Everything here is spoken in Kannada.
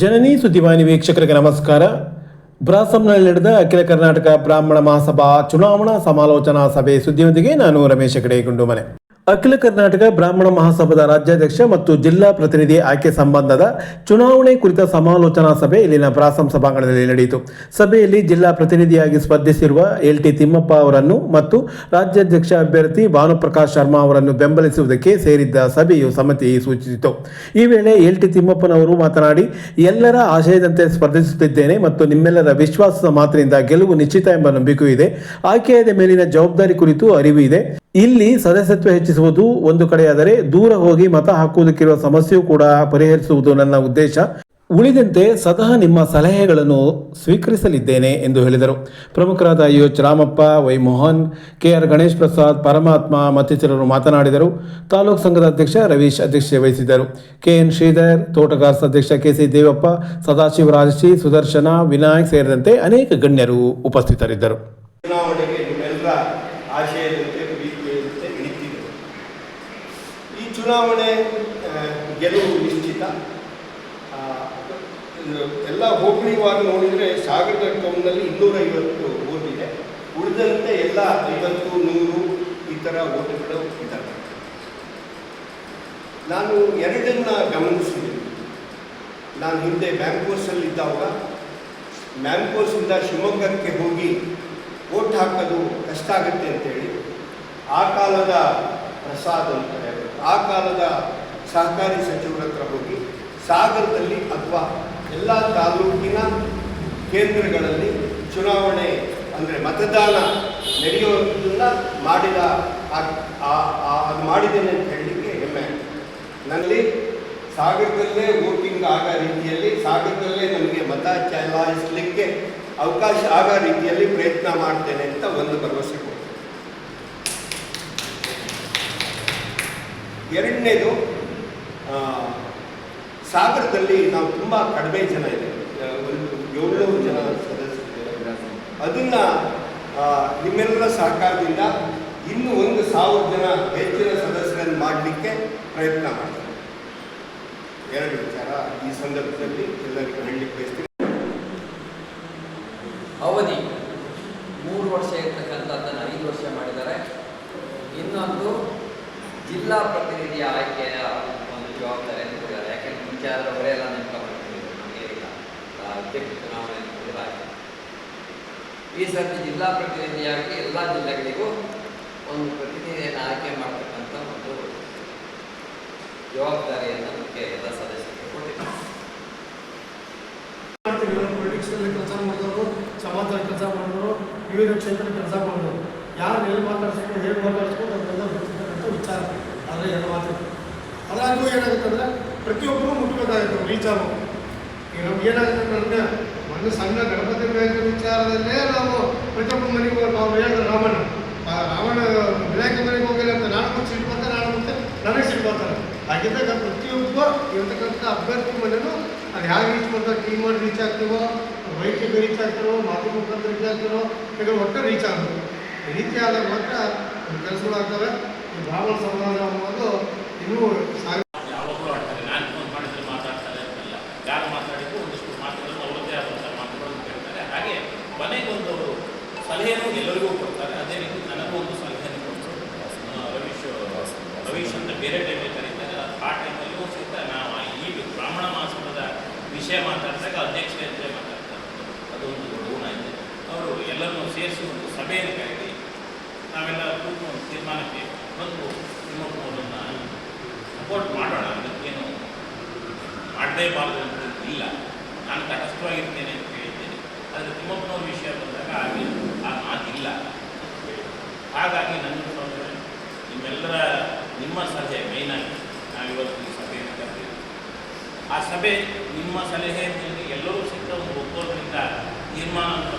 ಜನನಿ ಸುದ್ದಿವಾಹಿನಿ ವೀಕ್ಷಕರಿಗೆ ನಮಸ್ಕಾರ. ಬ್ರಾಸಂನಲ್ಲಿ ನಡೆದ ಅಖಿಲ ಕರ್ನಾಟಕ ಬ್ರಾಹ್ಮಣ ಮಹಾಸಭಾ ಚುನಾವಣಾ ಸಮಾಲೋಚನಾ ಸಭೆ ಸುದ್ದಿಯೊಂದಿಗೆ ನಾನು ರಮೇಶ ಕಡೆ ಗುಂಡುಮನೆ. ಅಖಿಲ ಕರ್ನಾಟಕ ಬ್ರಾಹ್ಮಣ ಮಹಾಸಭಾದ ರಾಜ್ಯಾಧ್ಯಕ್ಷ ಮತ್ತು ಜಿಲ್ಲಾ ಪ್ರತಿನಿಧಿ ಆಯ್ಕೆ ಸಂಬಂಧದ ಚುನಾವಣೆ ಕುರಿತ ಸಮಾಲೋಚನಾ ಸಭೆ ಇಲ್ಲಿನ ಪ್ರಾಸಂ ಸಭಾಂಗಣದಲ್ಲಿ ನಡೆಯಿತು. ಸಭೆಯಲ್ಲಿ ಜಿಲ್ಲಾ ಪ್ರತಿನಿಧಿಯಾಗಿ ಸ್ಪರ್ಧಿಸಿರುವ ಎಲ್ ಟಿ ತಿಮ್ಮಪ್ಪ ಅವರನ್ನು ಮತ್ತು ರಾಜ್ಯಾಧ್ಯಕ್ಷ ಅಭ್ಯರ್ಥಿ ಭಾನುಪ್ರಕಾಶ್ ಶರ್ಮಾ ಅವರನ್ನು ಬೆಂಬಲಿಸುವುದಕ್ಕೆ ಸೇರಿದ್ದ ಸಭೆಯು ಸಮಿತಿ ಸೂಚಿಸಿತು. ಈ ವೇಳೆ ಎಲ್ ಟಿ ತಿಮ್ಮಪ್ಪನವರು ಮಾತನಾಡಿ, ಎಲ್ಲರ ಆಶಯದಂತೆ ಸ್ಪರ್ಧಿಸುತ್ತಿದ್ದೇನೆ ಮತ್ತು ನಿಮ್ಮೆಲ್ಲರ ವಿಶ್ವಾಸದ ಮಾತಿನಿಂದ ಗೆಲುವು ನಿಶ್ಚಿತ ಎಂಬ ನಂಬಿಕೆಯೂ ಇದೆ. ಆಯ್ಕೆಯಾದ ಮೇಲಿನ ಜವಾಬ್ದಾರಿ ಕುರಿತು ಅರಿವು ಇದೆ. ಇಲ್ಲಿ ಸದಸ್ಯತ್ವ ಹೆಚ್ಚಿಸುವುದು ಒಂದು ಕಡೆಯಾದರೆ ದೂರ ಹೋಗಿ ಮತ ಹಾಕುವುದಕ್ಕಿರುವ ಸಮಸ್ಯೆಯೂ ಕೂಡ ಪರಿಹರಿಸುವುದು ನನ್ನ ಉದ್ದೇಶ. ಉಳಿದಂತೆ ಸದಾ ನಿಮ್ಮ ಸಲಹೆಗಳನ್ನು ಸ್ವೀಕರಿಸಲಿದ್ದೇನೆ ಎಂದು ಹೇಳಿದರು. ಪ್ರಮುಖರಾದ U Ramappa, Y Mohan, K R Ganesh Prasad, Paramatma ಮತ್ತಿತರರು ಮಾತನಾಡಿದರು. ತಾಲೂಕು ಸಂಘದ ಅಧ್ಯಕ್ಷ ರವೀಶ್ ಅಧ್ಯಕ್ಷತೆ ವಹಿಸಿದ್ದರು. ಕೆ ಎನ್ ಶ್ರೀಧರ್, ತೋಟಗಾರ್ಸ್ ಅಧ್ಯಕ್ಷ ಕೆ ಸಿ ದೇವಪ್ಪ, ಸದಾಶಿವ ರಾಜಶ್ರೀ, ಸುದರ್ಶನ, ವಿನಾಯಕ್ ಸೇರಿದಂತೆ ಅನೇಕ ಗಣ್ಯರು ಉಪಸ್ಥಿತರಿದ್ದರು ಚುನಾವಣೆಗೆ ನಿಮ್ಮೆಲ್ಲರ ಆಶಯದಂತೆ ಪ್ರೀತಿಯಂತೆ ಇಳಿತಿದೆ ಈ ಚುನಾವಣೆ ಗೆಲುವು ನಿಶ್ಚಿತ. ಎಲ್ಲ ಹೋಬಳಿವಾಗಿ ನೋಡಿದರೆ ಸಾಗರದ ಟೌನ್ನಲ್ಲಿ ಇನ್ನೂರೈವತ್ತು ಓಟಿದೆ ಉಳಿದಂತೆ ಎಲ್ಲ ಐವತ್ತು, ನೂರು ಈ ಥರ ಓಟುಗಳು ಇದ್ದಾವೆ ನಾನು ಎರಡನ್ನ ಗಮನಿಸಿದ್ದೀನಿ ನಾನು ಹಿಂದೆ ಬ್ಯಾಂಕೋಸಲ್ಲಿದ್ದಾಗ ಮ್ಯಾಂಕೋಸಿಂದ ಶಿವಮೊಗ್ಗಕ್ಕೆ ಹೋಗಿ ಓಟ್ ಹಾಕೋದು ಕಷ್ಟ ಆಗುತ್ತೆ ಅಂತೇಳಿ ಆ ಕಾಲದ ಪ್ರಸಾದ್ ಅಂತಾರೆ. ಆ ಕಾಲದ ಸಹಕಾರಿ ಸಚಿವರ ಹತ್ರ ಹೋಗಿ, ಸಾಗರದಲ್ಲಿ ಅಥವಾ ಎಲ್ಲ ತಾಲೂಕಿನ ಕೇಂದ್ರಗಳಲ್ಲಿ ಚುನಾವಣೆ, ಅಂದರೆ ಮತದಾನ ನಡೆಯೋದನ್ನ ಮಾಡಿದ ಅದು ಮಾಡಿದ್ದೇನೆ ಅಂತ ಹೇಳಲಿಕ್ಕೆ ಹೆಮ್ಮೆ. ನನ್ನಲ್ಲಿ ಸಾಗರದಲ್ಲೇ ವೋಟಿಂಗ್ ಆಗ ರೀತಿಯಲ್ಲಿ, ಸಾಗರದಲ್ಲೇ ನಮಗೆ ಮತ ಚಲಾಯಿಸಲಿಕ್ಕೆ ಅವಕಾಶ ಆಗ ರೀತಿಯಲ್ಲಿ ಪ್ರಯತ್ನ ಮಾಡ್ತೇನೆ ಅಂತ ಒಂದು ಭರವಸೆ ಎರಡನೇದು ಸಾಗರದಲ್ಲಿ ನಾವು ತುಂಬ ಕಡಿಮೆ ಜನ ಇದೆ. ಒಂದು ಏಳ್ನೂರು ಜನ ಸದಸ್ಯರಿದ್ದಾರೆ ಅದನ್ನ ನಿಮ್ಮೆಲ್ಲರ ಸಹಕಾರದಿಂದ ಇನ್ನೂ ಒಂದು ಸಾವಿರ ಜನ ಹೆಚ್ಚಿನ ಸದಸ್ಯರನ್ನು ಮಾಡಲಿಕ್ಕೆ ಪ್ರಯತ್ನ ಮಾಡ್ತಾರೆ ಎರಡು ವಿಚಾರ ಈ ಸಂದರ್ಭದಲ್ಲಿ ಎಲ್ಲರಿಗೂ ಹೇಳಲಿಕ್ಕೆ ಬಯಸ್ತೀನಿ. ಅವಧಿ. ಜಿಲ್ಲಾ ಪ್ರತಿನಿಧಿ ಆಯ್ಕೆಯ ಒಂದು ಜವಾಬ್ದಾರಿ ಅಂತ ಕೊಟ್ಟಿದ್ದಾರೆ ಯಾಕೆಂದ್ರೆ ಮುಂಚೆ ಆದರೆ ಅವರೇ ಎಲ್ಲ ನೇಮಕ ಮಾಡ್ತಿದ್ರು ನಮಗೆ ಇಲ್ಲ ಅಧ್ಯಕ್ಷ ಚುನಾವಣೆ ಕೊಟ್ಟಿದ್ದಾರೆ ಈ ಸರ್ತಿ ಜಿಲ್ಲಾ ಪ್ರತಿನಿಧಿಯಾಗಿ ಎಲ್ಲ ಜಿಲ್ಲೆಗಳಿಗೂ ಒಂದು ಪ್ರತಿನಿಧಿಯನ್ನು ಆಯ್ಕೆ ಮಾಡ್ತಕ್ಕಂಥ ಒಂದು ಜವಾಬ್ದಾರಿಯನ್ನು ನಮಗೆ ಎಲ್ಲ ಸದಸ್ಯರಿಗೆ ಕೊಟ್ಟಿದ್ದಾರೆ. ಕೆಲಸ ಸಮಾಜದಲ್ಲಿ ಕೆಲಸ ಮಾಡಿದವರು, ವಿವಿಧ ಕ್ಷೇತ್ರದಲ್ಲಿ ಕೆಲಸ ಮಾಡಿದವರು, ಯಾರು ಎಲ್ಲಿ ಮಾತಾಡ್ಸ್ಕೊಂಡು ಹೇಗೆ ವಿಚಾರ ಆದರೆ ಎಲ್ಲ ಮಾತು. ಅದಾಗೂ ಏನಾಗುತ್ತೆ ಅಂದರೆ ಪ್ರತಿಯೊಬ್ಬರು ಮುಟ್ಟಬೇಕಾಗುತ್ತೆ ರೀಚ್ ಆಗೋ ಈಗ ನಮ್ಗೆ ಏನಾಗುತ್ತೆ ನನಗೆ ಒಂದು ಸಣ್ಣ ಗಣಪತಿ ಬ್ಯಾಂಕ್ ವಿಚಾರದಲ್ಲೇ ನಾವು ಪ್ರತಿಯೊಬ್ಬರು ಮನೆಗೆ ನಾವು ಹೇಳಿದ್ರೆ ರಾಮಣ್ಣ. ಆ ರಾವಣ ವಿನಾಯಕ ಮನೆಗೆ ಹೋಗಿಲ್ಲ ಅಂತ ನಾನು ಸಿಟ್ಟು ಬರ್ತಾರೆ ನಾನು ಮುಂದೆ ನನಗೆ ಸಿಟ್ಕೊಳ್ತಾರೆ ಹಾಗಿದ್ದಾಗ ಪ್ರತಿಯೊಬ್ಬ ಇರತಕ್ಕಂಥ ಅಭ್ಯರ್ಥಿ ಮನೆಯೂ ಅದು ಹೇಗೆ ರೀಚ್ ಮಾಡ್ತಾರೆ ಟೀಮ್ ಮಾಡಿ ರೀಚ್ ಆಗ್ತೀವೋ ವೈದ್ಯಕ ರೀಚ್ ಆಗ್ತಿರೋ ಮಾತು ಮುಖಾಂತರ ರೀಚ್ ಆಗ್ತಿರೋ ಈಗ ಒಟ್ಟು ರೀಚ್ ಆಗಬೇಕು ರೀಚ್ ಆದಾಗ ಮಾತ್ರ ಕೆಲಸಗಳು ಆಗ್ತವೆ ಈ ಬ್ರಾಹ್ಮಣ ಸಮಾಜ ಅನ್ನೋದು ಇನ್ನೂ ಸಾಗ ಯಾವಾಗಲೂ ಆಡ್ತಾರೆ. ನಾನು ಫೋನ್ ಮಾಡಿದ್ರೆ ಮಾತಾಡ್ತಾರೆ ಅಂತೆಲ್ಲ. ಯಾರು ಮಾತಾಡಿದ್ರು ಒಂದಿಷ್ಟು ಮಾತುಗಳನ್ನು ಅವರದ್ದೇ ಆದಂಥ ಮಾತುಗಳನ್ನು ಕೇಳ್ತಾರೆ ಹಾಗೆ ಮನೆಗೊಂದು ಸಲಹೆಯನ್ನು ಎಲ್ಲರಿಗೂ ಕೊಡ್ತಾರೆ. ಅದೇ ರೀತಿ ನನಗೂ ಒಂದು ಸಲಹೆಯನ್ನು ಕೊಡ್ತಾರೆ. ರವೀಶ್ ರವೀಶ್ ಅಂತ ಬೇರೆ ಟೈಮಲ್ಲಿ ಕರೀತಾರೆ. ಆ ಟೈಮಲ್ಲೂ ಸಹಿತ ನಾವು ಈ ಬ್ರಾಹ್ಮಣ ಮಾಸದ ವಿಷಯ ಮಾತಾಡಿದಾಗ ಅಧ್ಯಕ್ಷರೇ ಅಂತಲೇ ಮಾತಾಡ್ತಾರೆ. ಅದೊಂದು ಒಂದು ಗುಣ ಇದೆ ಅವರು ಎಲ್ಲರನ್ನೂ ಸೇರಿಸಿ ಒಂದು ಸಭೆಯನ್ನು ಕರೀರಿ. ನಾವೆಲ್ಲ ಕೂತ್ಕೊಂಡು ಒಂದು ಮಾಡಲೇಬಾರ್ದು ಅಂತ ಇಲ್ಲ. ನಾನು ತಟಸ್ಥವಾಗಿರ್ತೇನೆ ಅಂತ ಹೇಳಿದ್ದೇನೆ. ಆದರೆ ತಿಮ್ಮಪ್ಪನವ್ರ ವಿಷಯ ಬಂದಾಗ ಹಾಗೆ ಆ ಮಾತಿಲ್ಲ. ಹಾಗಾಗಿ ನನ್ನ ಸಹೋದರ, ನಿಮ್ಮೆಲ್ಲರ, ನಿಮ್ಮ ಸಲಹೆ ಮೇಯ್ನಾಗಿ ನಾವಿವತ್ತು ಈ ಸಭೆಯನ್ನು ಕರೆದಿದ್ದೀವಿ. ಆ ಸಭೆ ನಿಮ್ಮ ಸಲಹೆ ಎಲ್ಲರೂ ಸಿಕ್ಕ ಒಂದು ಒಪ್ಪೋದ್ರಿಂದ ತೀರ್ಮಾನ ಅಂತ